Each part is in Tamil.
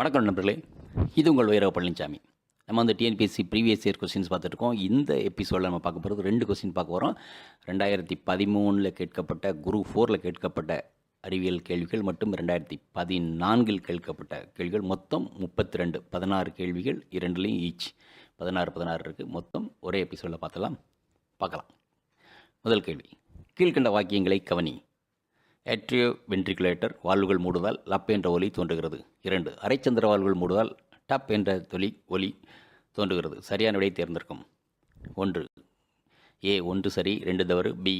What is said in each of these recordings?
வணக்கம் நண்பர்களே. இது உங்கள் வைரவ பழனிசாமி நம்ம வந்து டிஎன்பிஎஸ்சி ப்ரீவியஸ் இயர் கொஸ்டின்ஸ் பார்த்துருக்கோம் இந்த எபிசோடில் நம்ம பார்க்க போகிறது ரெண்டு கொஸ்டின் பார்க்க போகிறோம் ரெண்டாயிரத்தி பதிமூணில் கேட்கப்பட்ட குரு ஃபோரில் கேட்கப்பட்ட அறிவியல் கேள்விகள் மற்றும் ரெண்டாயிரத்தி பதினான்கில் கேட்கப்பட்ட கேள்விகள். மொத்தம் முப்பத்தி ரெண்டு பதினாறு கேள்விகள் இரண்டுலேயும் ஈச் பதினாறு பதினாறு இருக்குது மொத்தம் ஒரே எபிசோடில் பார்த்தலாம் பார்க்கலாம். முதல் கேள்வி. கீழ்கண்ட வாக்கியங்களை கவனி. ஏட்ரியோ வென்ட்ரிகுலேட்டர் வால்வுகள் மூடுவதால் லப் என்ற ஒலி தோன்றுகிறது. இரண்டு அரைச்சந்திர வால்வுகள் மூடுதால் டப் என்ற தொலி ஒலி தோன்றுகிறது. சரியான விடை தேர்ந்தெடுக்கும். ஒன்று ஏ ஒன்று சரி ரெண்டு தவறு பி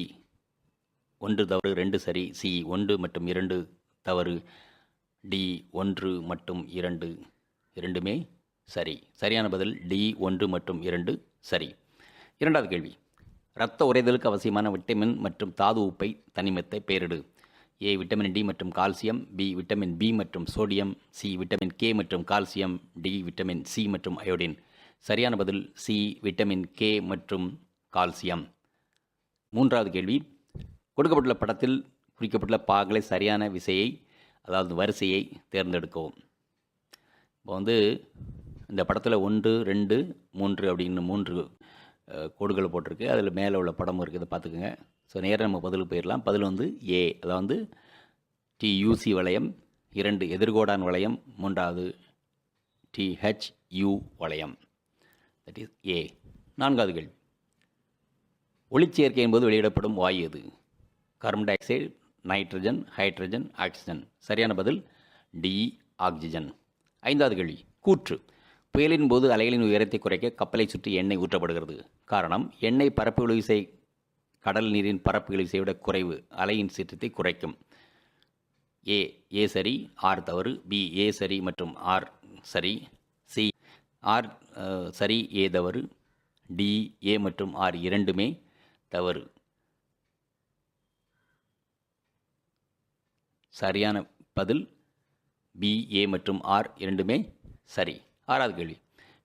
ஒன்று தவறு ரெண்டு சரி சி ஒன்று மற்றும் இரண்டு தவறு டி ஒன்று மற்றும் இரண்டு இரண்டுமே சரி. சரியான பதில் டி ஒன்று மற்றும் இரண்டு சரி. இரண்டாவது கேள்வி இரத்த உறைதலுக்கு அவசியமான விட்டமின் மற்றும் தாது உப்பை தனிமத்தை பெயரிடு. ஏ விட்டமின் டி மற்றும் கால்சியம் பி விட்டமின் பி மற்றும் சோடியம் சி விட்டமின் கே மற்றும் கால்சியம் டி விட்டமின் சி மற்றும் அயோடின். சரியான பதில் சி விட்டமின் கே மற்றும் கால்சியம். மூன்றாவது கேள்வி. கொடுக்கப்பட்டுள்ள படத்தில் குறிக்கப்பட்டுள்ள பாகலை சரியான விசையை அதாவது வரிசையை தேர்ந்தெடுக்கவும். இப்போ வந்து இந்த படத்தில் ஒன்று ரெண்டு மூன்று அப்படின்னு மூன்று கோடுகள் போட்டிருக்கு. அதில் மேலே உள்ள படமும் இருக்குது பார்த்துக்குங்க. ஸோ நேராக நம்ம பதிலுக்கு போயிடலாம் பதில் வந்து ஏ அதாவது டியூசி வளையம் இரண்டு எதிர்கோடான் வளையம் மூன்றாவது டிஹெச்யூ வளையம். தட் இஸ் ஏ நான்காவது கேள்வி. ஒளிச்சேர்க்கை என்பது வெளியிடப்படும் வாயு எது? Carbon dioxide nitrogen hydrogen oxygen சரியான பதில் டி ஆக்சிஜன் ஐந்தாவது கேள்வி. கூற்று. புயலின் போது அலைகளின் உயரத்தை குறைக்க கப்பலை சுற்றி எண்ணெய் ஊற்றப்படுகிறது. காரணம் எண்ணெய் பரப்பு இழுவிசை கடல் நீரின் பரப்பு செய்விட குறைவு அலையின் சீற்றத்தை குறைக்கும். ஏ ஏ சரி ஆர் தவறு பி ஏ சரி மற்றும் ஆர் சரி சி ஆர் சரி ஏ தவறு டி ஏ மற்றும் ஆர் இரண்டுமே தவறு. சரியான பதில் பி ஏ மற்றும் ஆர் இரண்டுமே சரி. ஆறாவது கேள்வி.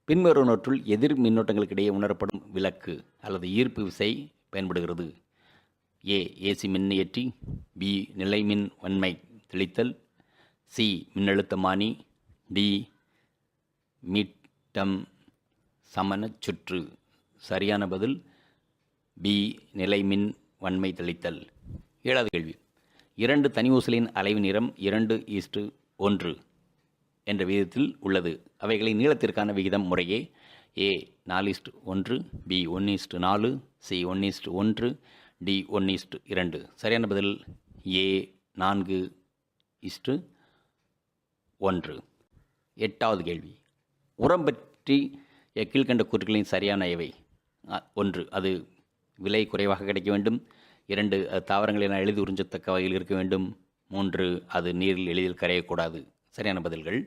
பின்வருவனற்றுள் எதிர் மின்னோட்டங்களுக்கு இடையே உணரப்படும் விளக்கு அல்லது ஈர்ப்பு விசை பயன்படுகிறது. ஏ ஏசி மின்னியற்றி பி நிலைமின் வன்மை தெளித்தல் சி மின்னழுத்தமானி டி மீட்டம் சமணச் சுற்று. சரியான பதில் பி நிலைமின் வன்மை தெளித்தல். ஏழாவது கேள்வி. இரண்டு தனி ஊசலின் அலைவு நிறம் இரண்டு ஈஸ்டு ஒன்று என்ற விகிதத்தில் உள்ளது. அவைகளின் நீளத்திற்கான விகிதம் முறையே ஏ நாலு இஸ்ட் ஒன்று பி ஒன்று இஸ்ட் நாலு சி ஒன்று இஸ்ட் ஒன்று டி ஒன்று இஸ்ட் இரண்டு. சரியான பதில் ஏ நான்கு இஸ்டு ஒன்று. எட்டாவது கேள்வி. உரம் பற்றி கீழ்கண்ட கூற்றுகளின் சரியான இவை ஒன்று அது விலை குறைவாக கிடைக்க வேண்டும். இரண்டு அது தாவரங்களின் எளிது உறிஞ்சத்தக்க வகையில் இருக்க வேண்டும். மூன்று அது நீரில் எளிதில் கரையக்கூடாது. சரியான பதில்கள்.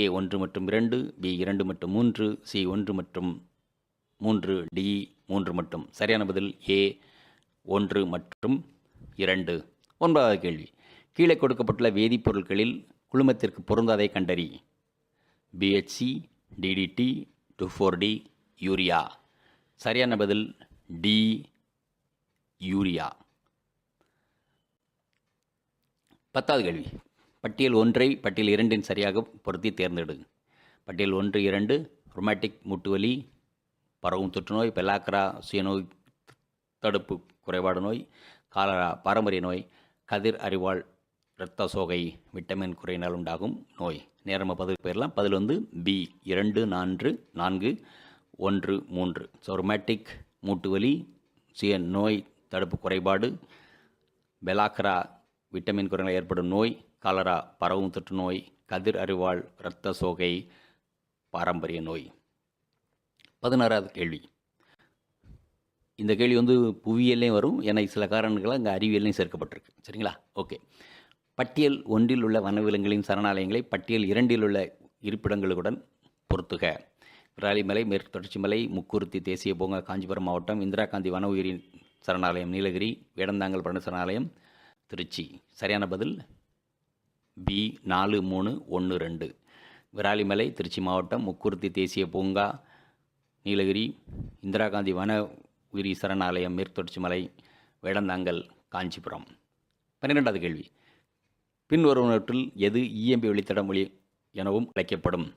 ஏ ஒன்று மற்றும் இரண்டு பி இரண்டு மற்றும் மூன்று சி ஒன்று மற்றும் மூன்று டி மூன்று மட்டும். சரியான பதில் ஏ ஒன்று மற்றும் இரண்டு. ஒன்பதாவது கேள்வி. கீழே கொடுக்கப்பட்டுள்ள வேதிப்பொருட்களில் குழுமத்திற்கு பொருந்தாதை கண்டறி. BHC DDT two four D urea சரியான பதில் டி யூரியா பத்தாவது கேள்வி. பட்டியல் ஒன்றை பட்டியல் இரண்டின் சரியாக பொருத்தி தேர்ந்தெடு. பட்டியல் ஒன்று இரண்டு ரொமாட்டிக் மூட்டுவலி பரவும் தொற்றுநோய் பெலாக்கரா சுயநோய் தடுப்பு குறைபாடு நோய் காலரா பாரம்பரிய நோய் கதிர் அறிவாள் இரத்த சோகை விட்டமின் குறையினால் உண்டாகும் நோய். நேரம் பதில் போயிடலாம் பதில் வந்து பி இரண்டு நான்கு நான்கு ஒன்று மூன்று. ஸோ ரொமாட்டிக் மூட்டுவலி சுய நோய் தடுப்பு குறைபாடு பெலாக்கரா விட்டமின் குறைவால் ஏற்படும் நோய் காலரா பரவும் தொற்று நோய் கதிர் அறிவாள் இரத்த சோகை பாரம்பரிய நோய். பதினாறாவது கேள்வி. இந்த கேள்வி வந்து புவியியல்லையும் வரும் ஏன்னா சில காரணங்களாக இங்கே அறிவியல்லையும் சேர்க்கப்பட்டிருக்கு. சரிங்களா? ஓகே. பட்டியல் ஒன்றில் உள்ள வனவிலங்குகளின் சரணாலயங்களை பட்டியல் இரண்டில் உள்ள இருப்பிடங்களுடன் பொருத்துக. விராலிமலை மேற்கு தொடர்ச்சி மலை முக்குருத்தி தேசிய பூங்கா காஞ்சிபுரம் மாவட்டம் இந்திரா காந்தி வன உயிரின் சரணாலயம் நீலகிரி வேடந்தாங்கல் பரண சரணாலயம் திருச்சி. சரியான பதில்? பி நாலு மூணு ஒன்று ரெண்டு. விராலிமலை திருச்சி மாவட்டம் முக்குருத்தி தேசிய பூங்கா நீலகிரி இந்திரா காந்தி வன உயிரி சரணாலயம் மேற்கொடர்ச்சி மலை வேடந்தாங்கல் காஞ்சிபுரம். பன்னிரெண்டாவது கேள்வி. பின்வருவனவற்றில் எது இஎம்பி வெளித்தடம் மொழி எனவும் அழைக்கப்படும்?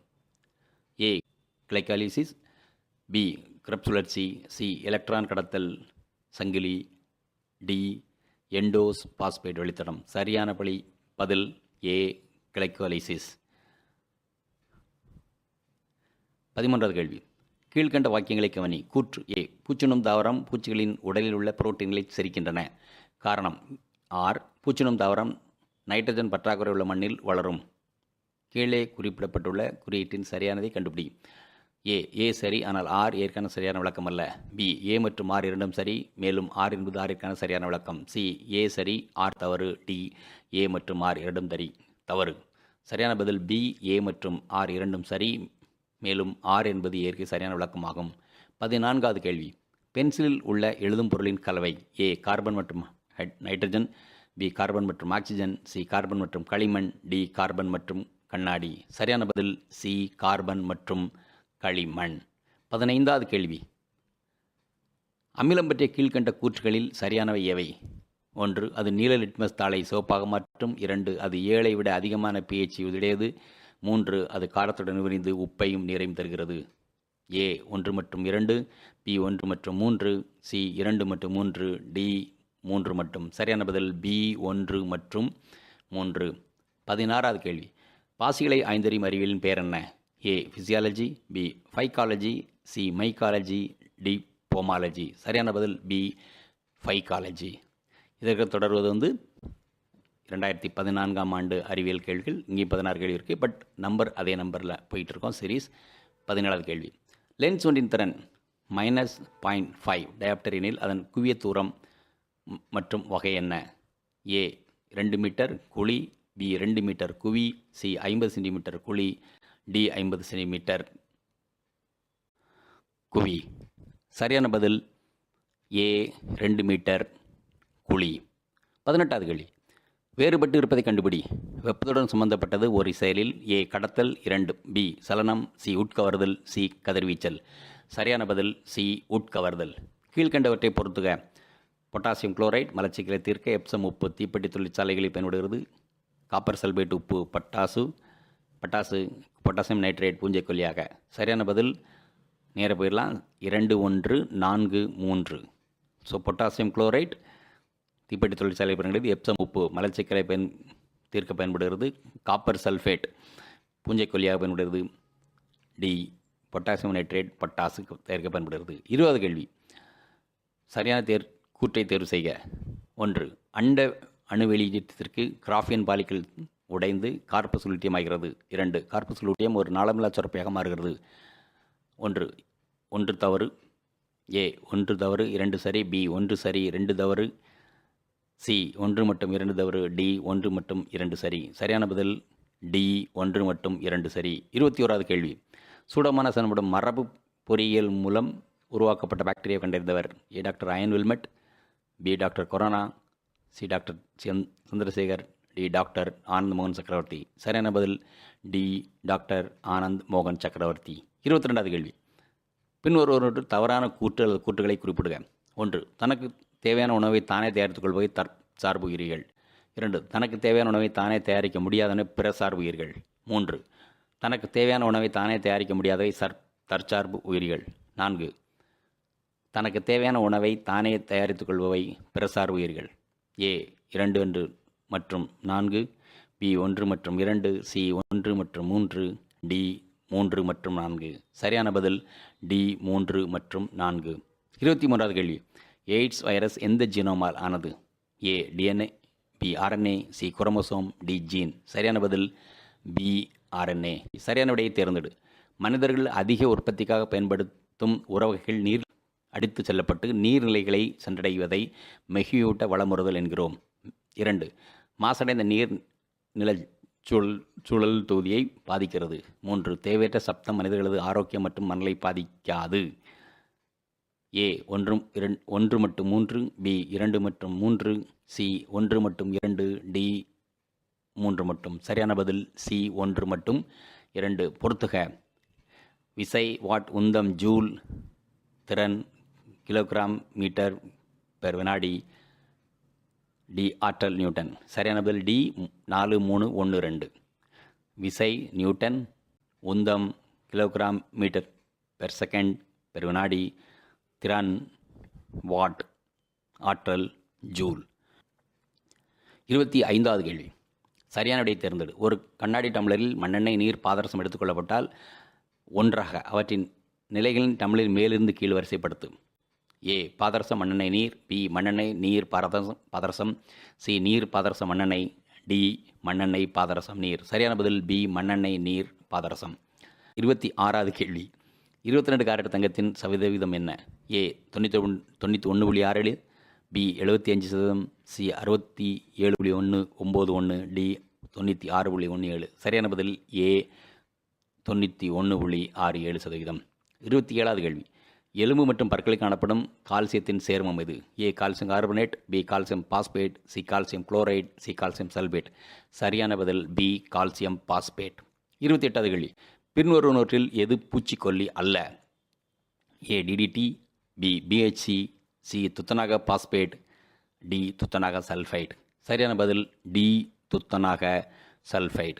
ஏ கிளைக்காலிசிஸ் பி கிரப் சுழற்சி சி எலக்ட்ரான் கடத்தல் சங்கிலி டி எண்டோஸ் பாஸ்பேட் வெளித்தடம். சரியான பழி பதில் ஏ கிளைக்கோலைசிஸ் பதிமூன்றாவது கேள்வி. கீழ்கண்ட வாக்கியங்களை கவனி. கூற்று ஏ பூச்சினும் தாவரம் பூச்சிகளின் உடலில் உள்ள புரோட்டீன்களை செரிக்கின்றன. காரணம் ஆர் பூச்சினும் தாவரம் நைட்ரஜன் பற்றாக்குறை உள்ள மண்ணில் வளரும். கீழே குறிப்பிடப்பட்டுள்ள குறியீட்டின் சரியானதை கண்டுபிடி. ஏ ஏ சரி ஆனால் ஆர் ஏற்கான சரியான விளக்கம் அல்ல. பி ஏ மற்றும் ஆர் இரண்டும் சரி மேலும் ஆர் என்பது ஆறிற்கான சரியான விளக்கம். சி ஏ சரி ஆர் தவறு டி ஏ மற்றும் ஆர் இரண்டும் தரி தவறு. சரியான பதில் பி ஏ மற்றும் ஆர் இரண்டும் சரி மேலும் ஆர் என்பது ஏற்கை சரியான விளக்கமாகும். பதினான்காவது கேள்வி. பென்சிலில் உள்ள எழுதும் பொருளின் கலவை ஏ கார்பன் மற்றும் நைட்ரஜன் பி கார்பன் மற்றும் ஆக்சிஜன் சி கார்பன் மற்றும் களிமண் டி கார்பன் மற்றும் கண்ணாடி. சரியான பதில் சி கார்பன் மற்றும் களிமண். பதினைந்தாவது கேள்வி. அமிலம் பற்றிய கீழ்க்கண்ட கூற்றுகளில் சரியானவை எவை? ஒன்று அது நீல லிட்மஸ் தாளை சிவப்பாக மாற்றும். இரண்டு அது ஏழை விட அதிகமான pH உடையது மூன்று அது காரத்துடன் விரிந்து உப்பையும் நீரையும் தருகிறது. ஏ ஒன்று மற்றும் இரண்டு பி ஒன்று மற்றும் மூன்று சி இரண்டு மற்றும் மூன்று டி மூன்று மற்றும் சரியான பதில் பி ஒன்று மற்றும் மூன்று. பதினாறாவது கேள்வி. பாசிகளை ஐந்தறியும் அறிவியலின் பேர் என்ன? A physiology B phycology C mycology D pomology சரியான பதில் பி ஃபைக்காலஜி இதற்கு தொடர்வது வந்து ரெண்டாயிரத்தி பதினான்காம் ஆண்டு அறிவியல் கேள்விகள். இங்கேயும் பதினாறு கேள்வி இருக்குது பட் நம்பர் அதே நம்பரில் போயிட்டுருக்கோம் சீரீஸ் பதினேழாவது கேள்வி. லென்ஸ் ஒன்றின் திறன் மைனஸ் பாயிண்ட் ஃபைவ் டயாப்டரினில் அதன் குவிய தூரம் மற்றும் வகை என்ன? ஏ ரெண்டு மீட்டர் குழி பி ரெண்டு மீட்டர் குவி சி ஐம்பது சென்டிமீட்டர் குழி டி ஐம்பது சென்டிமீட்டர். குவி. சரியான பதில் ஏ ரெண்டு மீட்டர் குழி. பதினெட்டாவது கேள்வி. வேறுபட்டு இருப்பதை கண்டுபிடி. வெப்பத்துடன் சம்பந்தப்பட்டது ஒரு செயலில் ஏ கடத்தல் இரண்டு பி சலனம் சி உட்கவர்தல் சி கதிர்வீச்சல். சரியான பதில் சி உட்கவர்தல். கீழ்கண்டவற்றை பொறுத்துக. பொட்டாசியம் குளோரைட் மலச்சிக்கலை தீர்க்க எப்சம் உப்பு தீப்பெட்டி தொழிற்சாலைகளில் பயன்படுகிறது. காப்பர் சல்பேட் உப்பு பட்டாசு பட்டாசு பொட்டாசியம் நைட்ரேட் பூஞ்சைக்கொல்லியாக. சரியான பதில் நேர போயிடலாம். இரண்டு ஒன்று நான்கு மூன்று. ஸோ பொட்டாசியம் குளோரைட் தீப்பெட்டி தொழிற்சாலை பயன்படுகிறது. எப்சம் உப்பு மலச்சிக்கலை பயன் தீர்க்க பயன்படுகிறது. காப்பர் சல்ஃபேட் பூஞ்சைக்கொல்லியாக பயன்படுகிறது. டி பொட்டாசியம் நைட்ரேட் பட்டாசு தயாரிக்க பயன்படுகிறது. இருபது கேள்வி. சரியான தேர் கூற்றை தேர்வு செய்க. ஒன்று அண்ட அணு வெளியீட்டிற்கு கிராஃபியன் பாலிக்கல் உடைந்து கார்பஸ் லூட்டியமாகிறது இரண்டு கார்பஸ் லூட்டியம் ஒரு நாளமில்லா சுரப்பியாக மாறுகிறது. ஒன்று ஒன்று தவறு ஏ ஒன்று தவறு இரண்டு சரி பி ஒன்று சரி ரெண்டு தவறு சி ஒன்று மற்றும் இரண்டு தவறு டி ஒன்று மற்றும் இரண்டு சரி. சரியான பதில் டி ஒன்று மற்றும் இரண்டு சரி. இருபத்தி ஓராவது கேள்வி. சூடமான எனப்படும் மரபு பொறியியல் மூலம் உருவாக்கப்பட்ட பாக்டீரியா கண்டறிந்தவர். A doctor Ian Wilmut B doctor Khorana C doctor Chand- Chandrasekhar. D doctor Anand மோகன் சக்கரவர்த்தி. சரியான பதில்? டி டாக்டர் ஆனந்த் மோகன் சக்கரவர்த்தி. இருபத்தி ரெண்டாவது கேள்வி பின்வருவனொன்று தவறான கூற்று அல்லது கூற்றுகளை குறிப்பிடுக. ஒன்று தனக்கு தேவையான உணவை தானே தயாரித்துக் கொள்வதை தற் சார்பு உயிரிகள் இரண்டு தனக்கு தேவையான உணவை தானே தயாரிக்க முடியாதன பிற சார்பு உயிர்கள் மூன்று தனக்கு தேவையான உணவை தானே தயாரிக்க முடியாதவை சர் தற்சார்பு உயிரிகள். நான்கு தனக்கு தேவையான உணவை தானே தயாரித்துக் கொள்பவை பிற சார்பு உயிர்கள். ஏ இரண்டு என்று மற்றும் நான்கு பி ஒன்று மற்றும் இரண்டு சி ஒன்று மற்றும் மூன்று டி மூன்று மற்றும் நான்கு. சரியான பதில் டி மூன்று மற்றும் நான்கு. இருபத்தி மூன்றாவது கேள்வி. எய்ட்ஸ் வைரஸ் எந்த ஜீனோமால் ஆனது? A DNA B RNA C chromosome D gene. சரியான பதில் பி ஆர்என்ஏ சரியான விடையை தேர்ந்தெடு. மனிதர்கள் அதிக உற்பத்திக்காக பயன்படுத்தும் உறவுகள் நீர் அடித்து செல்லப்பட்டு நீர்நிலைகளை சென்றடைவதை மெகியூட்ட வளமுறுதல் என்கிறோம். இரண்டு மாசடைந்த நீர் நில சூழல் சூழல் தொகுதியை பாதிக்கிறது. மூன்று தேவையற்ற சப்தம் மனிதர்களது ஆரோக்கியம் மற்றும் மனலை பாதிக்காது. ஏ ஒன்றும் இரண்டு ஒன்று மற்றும் மூன்று பி இரண்டு மற்றும் மூன்று சி ஒன்று மற்றும் இரண்டு டி மூன்று மட்டும் சரியான பதில் சி ஒன்று மட்டும். இரண்டு பொறுத்துக விசை வாட் உந்தம் ஜூல் திறன் கிலோகிராம் மீட்டர் பெர் வினாடி. டி ஆற்றல் நியூட்டன். சரியான பதில் டி நாலு மூணு ஒன்று ரெண்டு. விசை நியூட்டன் உந்தம் kilogram metre per second per வினாடி திறன் வாட் ஆற்றல் ஜூல். இருபத்தி ஐந்தாவது கேள்வி. சரியான விடையை தேர்ந்தெடு. ஒரு கண்ணாடி டம்ளரில் மண்ணெண்ணெய் நீர் பாதரசம் எடுத்துக்கொள்ளப்பட்டால் ஒன்றாக அவற்றின் நிலைகளின் டம்ளரில் மேலிருந்து கீழ் வரிசைப்படுத்து. ஏ. பாதரச மண்ணெண்ணெய் நீர் பி. மண்ணெண்ணெய் நீர் பாதரசம் பாதரசம் சி. நீர் பாதரச மண்ணெண்ணெய் டி. மண்ணெண்ணெய் பாதரசம் நீர். சரியான பதில் பி. மண்ணெண்ணெய் நீர் பாதரசம். இருபத்தி ஆறாவது கேள்வி. இருபத்தி ரெண்டு கேரட் தங்கத்தின் சதவீதம் என்ன? ஏ. தொண்ணூற்றி ஒன் தொண்ணூற்றி ஒன்று புள்ளி ஆறு ஏழு பி. எழுபத்தி அஞ்சு சதவீதம் சி. அறுபத்தி ஏழு புள்ளி ஒன்று ஒம்பது ஒன்று டி. தொண்ணூற்றி ஆறு புள்ளி ஒன்று ஏழு. சரியான பதில் ஏ. தொண்ணூற்றி ஒன்று புள்ளி ஆறு ஏழு சதவீதம். இருபத்தி ஏழாவது கேள்வி. எலும்பு மற்றும் பற்களில் காணப்படும் கால்சியத்தின் சேர்மம் இது. A calcium carbonate B calcium phosphate C calcium chloride C calcium sulphate. சரியான பதில் பி கால்சியம் பாஸ்பேட். இருபத்தி எட்டாவது கேள்வி. பின்வருவனவற்றில் எது பூச்சிக்கொல்லி அல்ல? A DDT B BHC C துத்தநாக phosphate D துத்தநாக சல்ஃபைட் சரியான பதில் டி துத்தநாக சல்ஃபைட்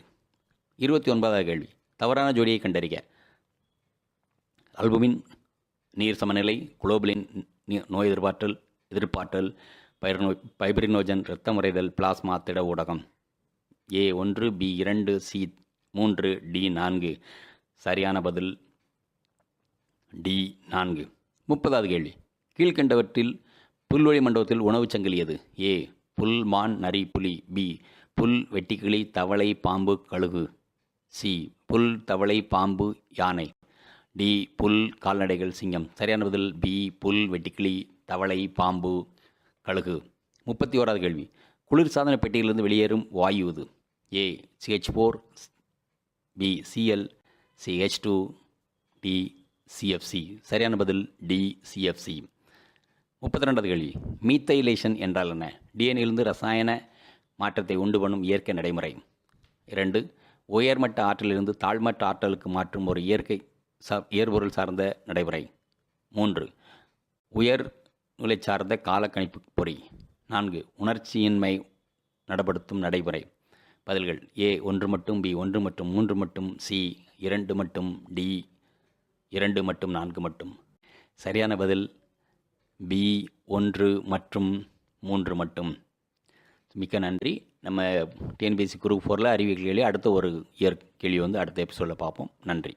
இருபத்தி ஒன்பதாவது கேள்வி. தவறான ஜோடியை கண்டறிக. அல்புமின் நீர் சமநிலை குளோபலின் நீ- நோய் எதிர்பாற்றல் எதிர்ப்பாற்றல் பைரனோ பைப்ரினோஜன் இரத்த முறைதல் பிளாஸ்மா திட ஊடகம். ஏ ஒன்று பி இரண்டு சி மூன்று டி நான்கு. சரியான பதில் டி நான்கு. முப்பதாவது கேள்வி. கீழ்கண்டவற்றில் புல்வெளி மண்டபத்தில் உணவுச் சங்கிலி எது? ஏ புல் மான் நரி புலி. பி புல் வெட்டிக்கிளி தவளை பாம்பு கழுகு. சி புல் தவளை பாம்பு யானை. டி புல் கால்நடைகள் சிங்கம். சரியான பதில் பி புல் வெட்டுக்கிளி தவளை பாம்பு கழுகு. முப்பத்தி ஓராவது கேள்வி குளிர்சாதன பெட்டியிலிருந்து வெளியேறும் வாயு இது. A CH four B CL CH two D CFC சரியான பதில் டி சிஎஃப்சி முப்பத்தி ரெண்டாவது கேள்வி. மீத்தைலேஷன் என்றால் என்ன? டிஎன்ஏலிருந்து ரசாயன மாற்றத்தை உண்டு பண்ணும் இயற்கை நடைமுறை. இரண்டு உயர்மட்ட ஆற்றலிலிருந்து தாழ்மட்ட ஆற்றலுக்கு மாற்றும் ஒரு இயற்கை சா இயற்பொருள் சார்ந்த நடைமுறை. மூன்று உயர் நிலை சார்ந்த காலக்கணிப்பு பொறி. நான்கு உணர்ச்சியின்மை நடப்படுத்தும் நடைமுறை. பதில்கள் ஏ ஒன்று மட்டும் பி ஒன்று மற்றும் மூன்று மட்டும் சி இரண்டு மட்டும் டி இரண்டு மற்றும் நான்கு மட்டும். சரியான பதில் பி ஒன்று மற்றும் மூன்று மட்டும். மிக்க நன்றி. நம்ம டிஎன்பிஎஸ்சி குரூப் ஃபோரில் அறிவியல் கேள்வி அடுத்த ஒரு இயர் கேள்வி வந்து அடுத்த எபிசோடில் பார்ப்போம். நன்றி.